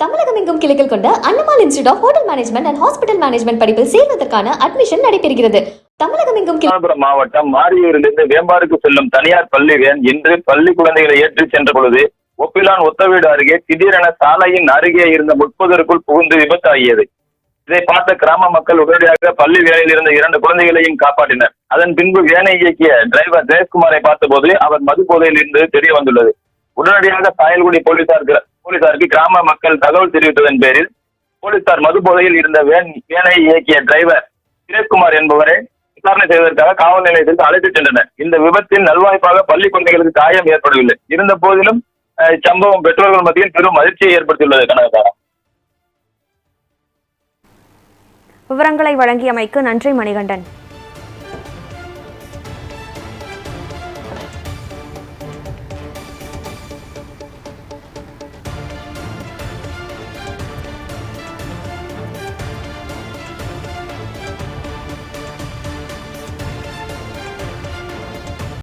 தமிழகம் எங்கும் கிளைகள் கொண்ட Annamalai institute of hotel management and hospital management படிப்பில் சேர்வதற்கான அட்மிஷன் நடைபெறுகிறது. தமிழகம் எங்கும் மாவட்டம் மாரியூரிலிருந்து வேம்பாருக்கு செல்லும் தனியார் பள்ளி வேன் இன்று பள்ளி குழந்தைகளை ஏற்றிச் சென்ற பொழுது ஒப்பிலான் ஒத்தவீடு அருகே திடீரென சாலையின் அருகே இருந்த முப்பதற்குள் புகுந்து விபத்தாகியது. இதை பார்த்த கிராம மக்கள் உடனடியாக பள்ளி வேலையில் இருந்த இரண்டு குழந்தைகளையும் காப்பாற்றினர். அதன் பின்பு வேனை இயக்கிய டிரைவர் ஜெயக்குமாரை பார்த்தபோது அவர் மது போதையில் இருந்து தெரிய வந்துள்ளது. உடனடியாக சாயல்குடி போலீசார் போலீசாருக்கு கிராம மக்கள் தகவல் தெரிவித்ததன் பேரில் போலீசார் மது போதையில் இருந்த வேன் வேனை இயக்கிய டிரைவர் தினேஷ்குமார் என்பவரை விசாரணை செய்வதற்காக காவல் நிலையத்திற்கு அழைத்துச் சென்றனர். இந்த விபத்தில் நல்வாய்ப்பாக பள்ளி குழந்தைகளுக்கு காயம் ஏற்படவில்லை. இருந்த போதிலும் இச்சம்பவம் பெற்றோர்கள் மத்தியில் பெரும் அதிர்ச்சியை ஏற்படுத்தியுள்ளது கனகதாரா. விவரங்களை வழங்கியமைக்கு நன்றி மணிகண்டன்.